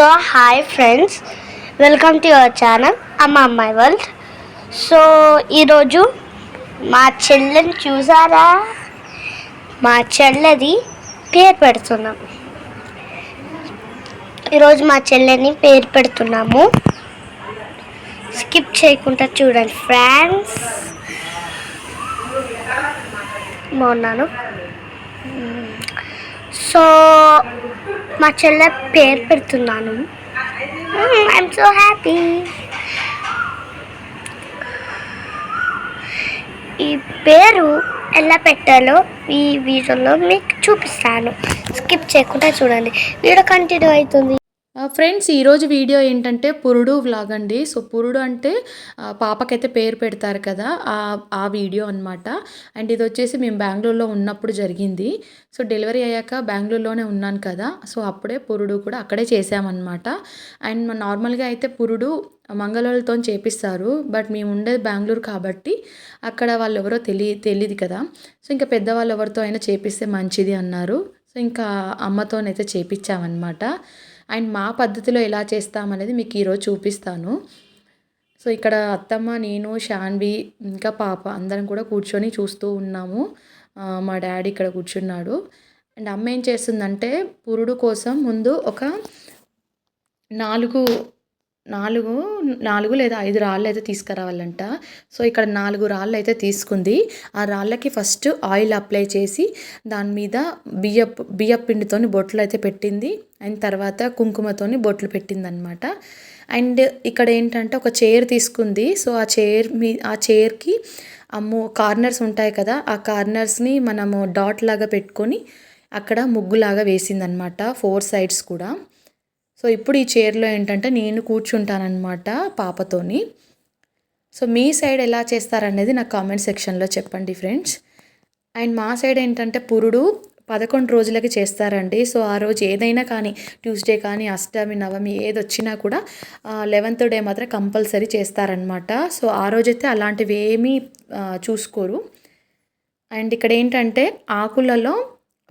So hi friends welcome to your channel Amma Ammayi world so ఈరోజు మా చెల్లెని చూసారా? మా చెల్లెది పేరు పెడుతున్నాం. ఈరోజు మా చెల్లెని పేరు పెడుతున్నాము. స్కిప్ చేయకుండా చూడండి ఫ్రెండ్స్ బాగున్నాను. సో మా చెల్లె పేరు పెడుతున్నాను. ఐఎమ్ సో హ్యాపీ ఈ పేరు ఎలా పెట్టాలో ఈ వీడియోలో మీకు చూపిస్తాను. స్కిప్ చేయకుండా చూడండి. వీడియో కంటిన్యూ అవుతుంది. ఫ్రెండ్స్ ఈరోజు వీడియో ఏంటంటే పురుడు వ్లాగ్ అండి. సో పురుడు అంటే పాపకైతే పేరు పెడతారు కదా ఆ వీడియో అనమాట అండ్ ఇది వచ్చేసి మేము బెంగళూరులో ఉన్నప్పుడు జరిగింది. సో డెలివరీ అయ్యాక బెంగళూరులోనే ఉన్నాను కదా సో అప్పుడే పురుడు కూడా అక్కడే చేసామన్నమాట అండ్ నార్మల్గా అయితే పురుడు మంగళూరుతో చేపిస్తారు బట్ మేము ఉండేది బెంగళూరు కాబట్టి అక్కడ వాళ్ళు ఎవరో తెలియ తెలియదు కదా. సో ఇంకా పెద్దవాళ్ళు ఎవరితో అయినా చేపిస్తే మంచిది అన్నారు. సో ఇంకా అమ్మతోనైతే చేపించామన్నమాట అండ్ మా పద్ధతిలో ఎలా చేస్తామనేది మీకు ఈరోజు చూపిస్తాను. సో ఇక్కడ అత్తమ్మ నేను షాన్వి ఇంకా పాప అందరం కూడా కూర్చొని చూస్తూ ఉన్నాము. మా డాడీ ఇక్కడ కూర్చున్నాడు. అండ్ అమ్మ ఏం చేస్తుందంటే పురుడు కోసం ముందు ఒక నాలుగు నాలుగు నాలుగు లేదా ఐదు రాళ్ళు అయితే తీసుకురావాలంట. సో ఇక్కడ నాలుగు రాళ్ళు అయితే తీసుకుంది. ఆ రాళ్ళకి ఫస్ట్ ఆయిల్ అప్లై చేసి దాని మీద బియ్యపు బియ్యపు పిండితోని బొట్లు అయితే పెట్టింది. అండ్ తర్వాత కుంకుమతోని బొట్లు పెట్టింది అనమాట అండ్ ఇక్కడ ఏంటంటే ఒక చైర్ తీసుకుంది. సో ఆ చైర్ మీ ఆ చైర్కి అమ్ము కార్నర్స్ ఉంటాయి కదా ఆ కార్నర్స్ని మనము డాట్ లాగా పెట్టుకొని అక్కడ ముగ్గులాగా వేసిందనమాట. ఫోర్ సైడ్స్ కూడా. సో ఇప్పుడు ఈ చైర్లో ఏంటంటే నేను కూర్చుంటానన్నమాట పాపతోని. సో మీ సైడ్ ఎలా చేస్తారనేది నాకు కామెంట్ సెక్షన్లో చెప్పండి ఫ్రెండ్స్ అండ్ మా సైడ్ ఏంటంటే పురుడు పదకొండు రోజులకి చేస్తారండి. సో ఆ రోజు ఏదైనా కానీ ట్యూస్డే కానీ అష్టమి నవమి ఏది వచ్చినా కూడా లెవెన్త్ డే మాత్రం కంపల్సరీ చేస్తారనమాట సో ఆ రోజైతే అలాంటివి ఏమీ చూసుకోరు. అండ్ ఇక్కడ ఏంటంటే ఆకులలో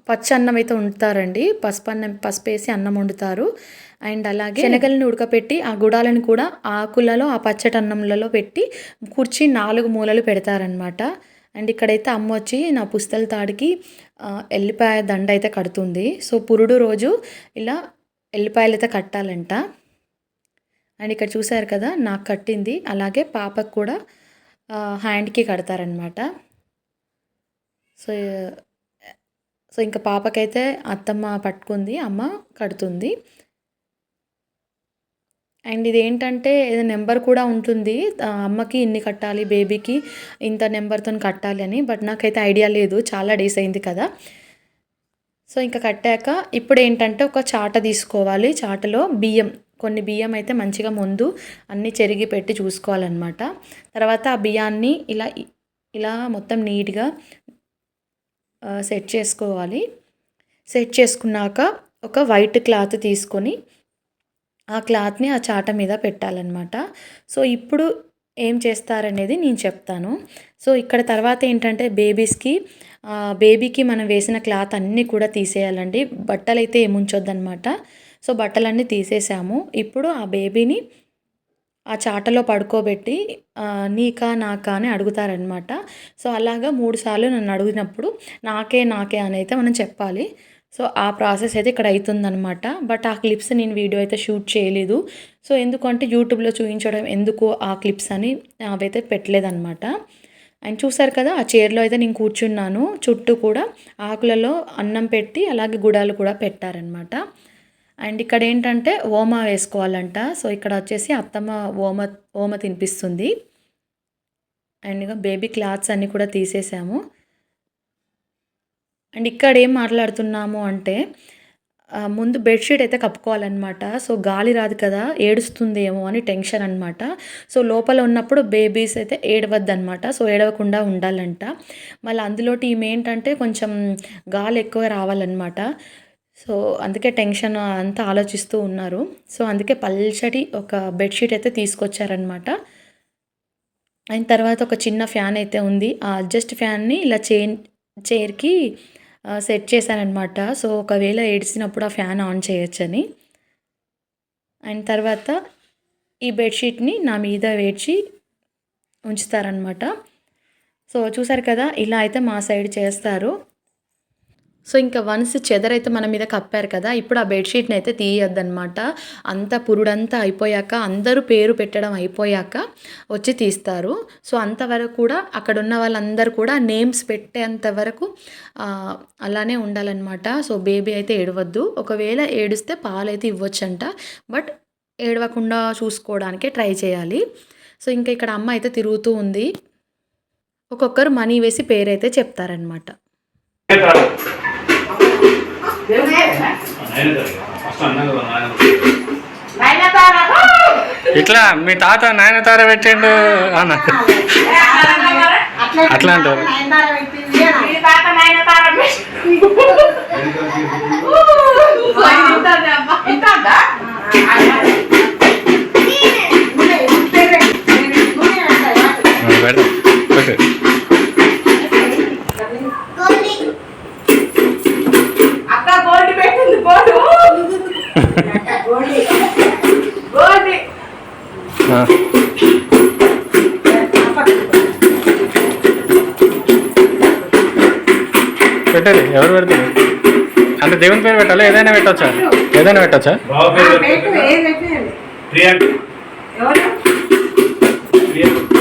పచ్చి అన్నం అయితే వండుతారండి. పసుపు అన్నం పసుపు వేసి అన్నం వండుతారు. అండ్ అలాగే శనగలను ఉడకపెట్టి ఆ గుడాలను కూడా ఆకులలో ఆ పచ్చటి అన్నంలలో పెట్టి కుర్చీ నాలుగు మూలలు పెడతారనమాట అండ్ ఇక్కడైతే అమ్మ వచ్చి నా పుస్తల తాడికి ఎల్లిపాయ దండ అయితే కడుతుంది. సో పురుడు రోజు ఇలా ఎల్లిపాయలు అయితే కట్టాలంట. అండ్ ఇక్కడ చూసారు కదా నాకు కట్టింది. అలాగే పాపకు కూడా హ్యాండ్కి కడతారనమాట సో సో ఇంకా పాపకైతే అత్తమ్మ పట్టుకుంది అమ్మ కడుతుంది. అండ్ ఇది ఏంటంటే ఏదో నెంబర్ కూడా ఉంటుంది. అమ్మకి ఇన్ని కట్టాలి బేబీకి ఇంత నెంబర్తో కట్టాలి అని బట్ నాకైతే ఐడియా లేదు. చాలా డేస్ అయింది కదా. సో ఇంకా కట్టాక ఇప్పుడు ఏంటంటే ఒక చాట తీసుకోవాలి. చాటలో బియ్యం కొన్ని బియ్యం అయితే మంచిగా ముందు అన్నీ చెరిగి పెట్టి చూసుకోవాలన్నమాట. తర్వాత ఆ బియ్యాన్ని ఇలా ఇలా మొత్తం నీట్గా సెట్ చేసుకోవాలి. సెట్ చేసుకున్నాక ఒక వైట్ క్లాత్ తీసుకొని ఆ క్లాత్ని ఆ చాట మీద పెట్టాలన్నమాట. సో ఇప్పుడు ఏం చేస్తారనేది నేను చెప్తాను. సో ఇక్కడ తర్వాత ఏంటంటే బేబీస్కి బేబీకి మనం వేసిన క్లాత్ అన్నీ కూడా తీసేయాలండి. బట్టలు అయితే ఏముంచొద్దనమాట సో బట్టలన్నీ తీసేసాము. ఇప్పుడు ఆ బేబీని ఆ చాటలో పడుకోబెట్టి నీకా నాకా అని అడుగుతారనమాట సో అలాగా మూడు సార్లు నన్ను అడిగినప్పుడు నాకే నాకే అని అయితే మనం చెప్పాలి. సో ఆ ప్రాసెస్ అయితే ఇక్కడ అవుతుందనమాట బట్ ఆ క్లిప్స్ నేను వీడియో అయితే షూట్ చేయలేదు. సో ఎందుకంటే యూట్యూబ్లో చూపించడం ఎందుకు ఆ క్లిప్స్ అని అవైతే పెట్టలేదనమాట అండ్ చూసారు కదా ఆ చైర్లో అయితే నేను కూర్చున్నాను. చుట్టూ కూడా ఆకులలో అన్నం పెట్టి అలాగే గుడాలు కూడా పెట్టారనమాట అండ్ ఇక్కడ ఏంటంటే ఓమ వేసుకోవాలంట. సో ఇక్కడ వచ్చేసి అత్తమ్మ ఓమ ఓమ తినిపిస్తుంది. అండ్ ఇక బేబీ క్లాత్స్ అన్నీ కూడా తీసేసాము. అండ్ ఇక్కడ ఏం మాట్లాడుతున్నాము అంటే ముందు బెడ్షీట్ అయితే కప్పుకోవాలన్నమాట. సో గాలి రాదు కదా ఏడుస్తుందేమో అని టెన్షన్ అనమాట సో లోపల ఉన్నప్పుడు బేబీస్ అయితే ఏడవద్దు అనమాట సో ఏడవకుండా ఉండాలంట. మళ్ళీ అందులోటి ఈమె ఏంటంటే కొంచెం గాలి ఎక్కువ రావాలన్నమాట. సో అందుకే టెన్షన్ అంతా ఆలోచిస్తూ ఉన్నారు. సో అందుకే పల్చటి ఒక బెడ్షీట్ అయితే తీసుకొచ్చారనమాట అయిన తర్వాత ఒక చిన్న ఫ్యాన్ అయితే ఉంది. ఆ అడ్జస్ట్ ఫ్యాన్ని ఇలా చే చైర్కి సెట్ చేశానమాట సో ఒకవేళ ఏడిసినప్పుడు ఆ ఫ్యాన్ ఆన్ చేయొచ్చని. అండ్ తర్వాత ఈ బెడ్షీట్ని నా మీద వేడ్చి ఉంచుతారనమాట సో చూసారు కదా ఇలా అయితే మా సైడ్ చేస్తారు. సో ఇంకా వన్స్ చెదరైతే మన మీద కప్పారు కదా ఇప్పుడు ఆ బెడ్షీట్ని అయితే తీయొద్దనమాట అంతా పురుడంతా అయిపోయాక అందరూ పేరు పెట్టడం అయిపోయాక వచ్చి తీస్తారు. సో అంతవరకు కూడా అక్కడ ఉన్న వాళ్ళందరూ కూడా నేమ్స్ పెట్టేంత వరకు అలానే ఉండాలన్నమాట. సో బేబీ అయితే ఏడవద్దు. ఒకవేళ ఏడిస్తే పాలు అయితే ఇవ్వచ్చంట. బట్ ఏడవకుండా చూసుకోవడానికే ట్రై చేయాలి. సో ఇంకా ఇక్కడ అమ్మ అయితే తిరుగుతూ ఉంది. ఒక్కొక్కరు మనీ వేసి పేరైతే చెప్తారనమాట ఇట్లా మీ తాత నాయన తార పెట్టిండు అన్న. అట్లా అంటారు. పెట్టండి ఎవరు పెడతారు? అంటే దేవుని పేరు పెట్టాలా? ఏదైనా పెట్టచ్చా? ఏదైనా పెట్టచ్చా? పెట్టు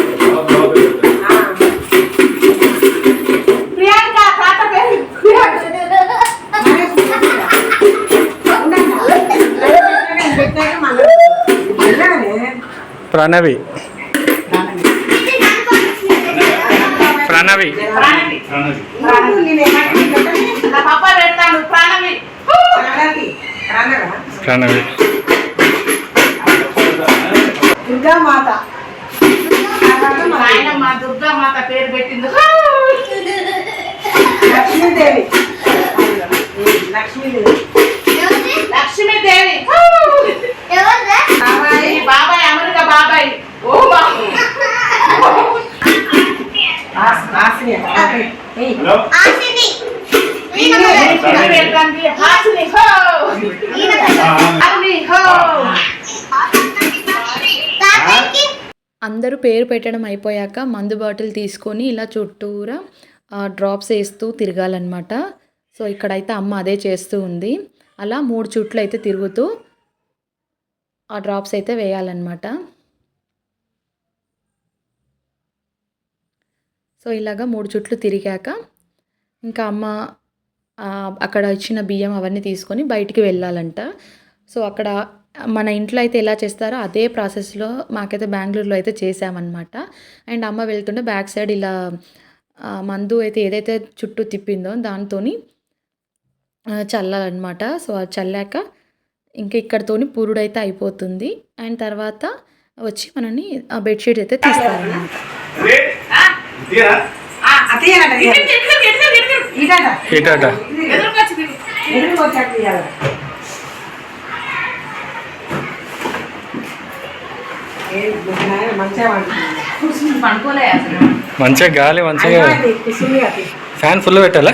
ప్రణవి. ప్రణవి. ప్రణవి. దుర్గా మాత అందరూ పేరు పెట్టడం అయిపోయాక మందు బాటిల్ తీసుకొని ఇలా చుట్టూరా డ్రాప్స్ వేస్తూ తిరగాలన్నమాట. సో ఇక్కడైతే అమ్మ అదే చేస్తూ ఉంది. అలా మూడు చుట్లు అయితే తిరుగుతూ ఆ డ్రాప్స్ అయితే వేయాలన్నమాట. సో ఇలాగా మూడు చుట్లు తిరిగాక ఇంకా అమ్మ అక్కడ ఇచ్చిన బియ్యం అవన్నీ తీసుకొని బయటికి వెళ్ళాలంట. సో అక్కడ మన ఇంట్లో అయితే ఎలా చేస్తారో అదే ప్రాసెస్లో మాకైతే బెంగళూరులో అయితే చేసామన్నమాట అండ్ అమ్మ వెళ్తుంటే బ్యాక్ సైడ్ ఇలా మందు అయితే ఏదైతే చుట్టూ తిప్పిందో దాంతో చల్లాలన్నమాట. సో అది చల్లాక ఇంకా ఇక్కడతోని పురుడైతే అయిపోతుంది. అండ్ తర్వాత వచ్చి మనని ఆ బెడ్షీట్ అయితే తీస్తారన్నమాట. ఇటట. మంచిగా గాలి మంచిగా ఫ్యాన్ ఫుల్ పెట్టాలా?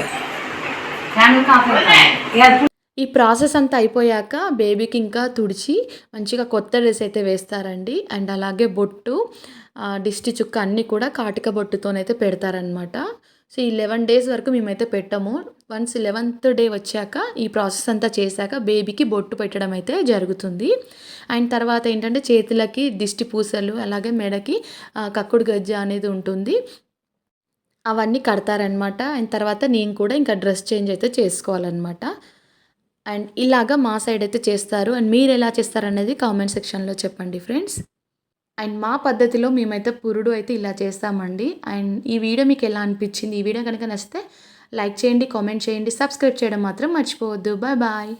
ఈ ప్రాసెస్ అంతా అయిపోయాక బేబీకి ఇంకా తుడిచి మంచిగా కొత్త డ్రెస్ అయితే వేస్తారండి. అండ్ అలాగే బొట్టు. దిష్టి చుక్క అన్నీ కూడా కాటిక బొట్టుతోనైతే పెడతారనమాట సో ఈ లెవెన్ డేస్ వరకు మేమైతే పెట్టాము. వన్స్ లెవెన్త్ డే వచ్చాక ఈ ప్రాసెస్ అంతా చేశాక బేబీకి బొట్టు పెట్టడం అయితే జరుగుతుంది. అండ్ తర్వాత ఏంటంటే చేతులకి దిష్టి పూసలు అలాగే మెడకి కక్కుడు గజ్జ అనేది ఉంటుంది. అవన్నీ కడతారనమాట అండ్ తర్వాత నేను కూడా ఇంకా డ్రెస్ చేంజ్ అయితే చేసుకోవాలన్నమాట. అండ్ ఇలాగా మా సైడ్ అయితే చేస్తారు. అండ్ మీరు ఎలా చేస్తారనేది కామెంట్ సెక్షన్లో చెప్పండి ఫ్రెండ్స్ అండ్ మా పద్ధతిలో మేమైతే పురుడు అయితే ఇలా చేస్తామండి. అండ్ ఈ వీడియో మీకు ఎలా అనిపించింది? ఈ వీడియో కనుక నచ్చితే లైక్ చేయండి కామెంట్ చేయండి సబ్స్క్రైబ్ చేయడం మాత్రం మర్చిపోవద్దు. Bye bye.